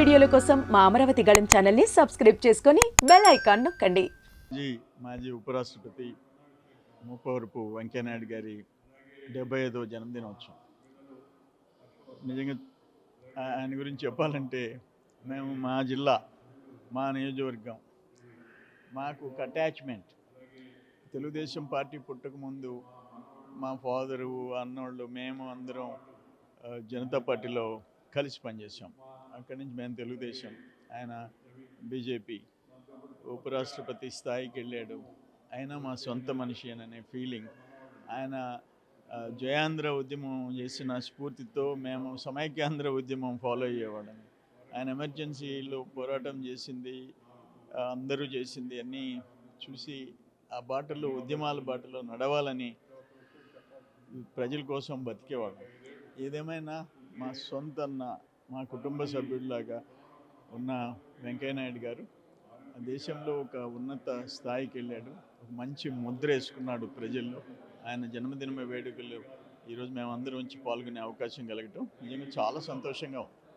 వీడియోల కోసం మా అమరావతి గళం ఛానల్ని సబ్స్క్రైబ్ చేసుకొని బెల్ ఐకాన్ నొక్కండి. మాజీ మాజీ ఉపరాష్ట్రపతి ముప్పవరపు వెంకయ్యనాయుడు గారి డెబ్బై ఐదవ జన్మదినోత్సవం. నిజంగా ఆయన గురించి చెప్పాలంటే మేము మా జిల్లా మా నియోజకవర్గం మాకు ఒక అటాచ్మెంట్. తెలుగుదేశం పార్టీ పుట్టకముందు మా ఫాదరు అన్నోళ్ళు మేము అందరం జనతా పార్టీలో కలిసి పనిచేసాం అక్కడి నుంచి మేము తెలుగుదేశం. ఆయన బీజేపీ ఉపరాష్ట్రపతి స్థాయికి వెళ్ళాడు. ఆయన మా సొంత మనిషి అనే ఫీలింగ్ ఆయన జయాంధ్ర ఉద్యమం చేసిన స్ఫూర్తితో మేము సమైక్యాంధ్ర ఉద్యమం ఫాలో అయ్యేవాళ్ళం. ఆయన ఎమర్జెన్సీలో పోరాటం చేసింది అందరూ చేసింది అన్నీ చూసి ఆ బాటలో ఉద్యమాల బాటలో నడవాలని ప్రజల కోసం బతికేవాడు ఏదేమైనా మా సొంత అన్న మా కుటుంబ సభ్యుడిలాగా ఉన్న వెంకయ్యనాయుడు గారు ఆ దేశంలో ఒక ఉన్నత స్థాయికి వెళ్ళాడు. ఒక మంచి ముద్ర వేసుకున్నాడు ప్రజల్లో. ఆయన జన్మదిన వేడుకలు. ఈరోజు మేము అందరం వచ్చి పాల్గొనే అవకాశం కలగటం నిజంగా చాలా సంతోషంగా ఉంది.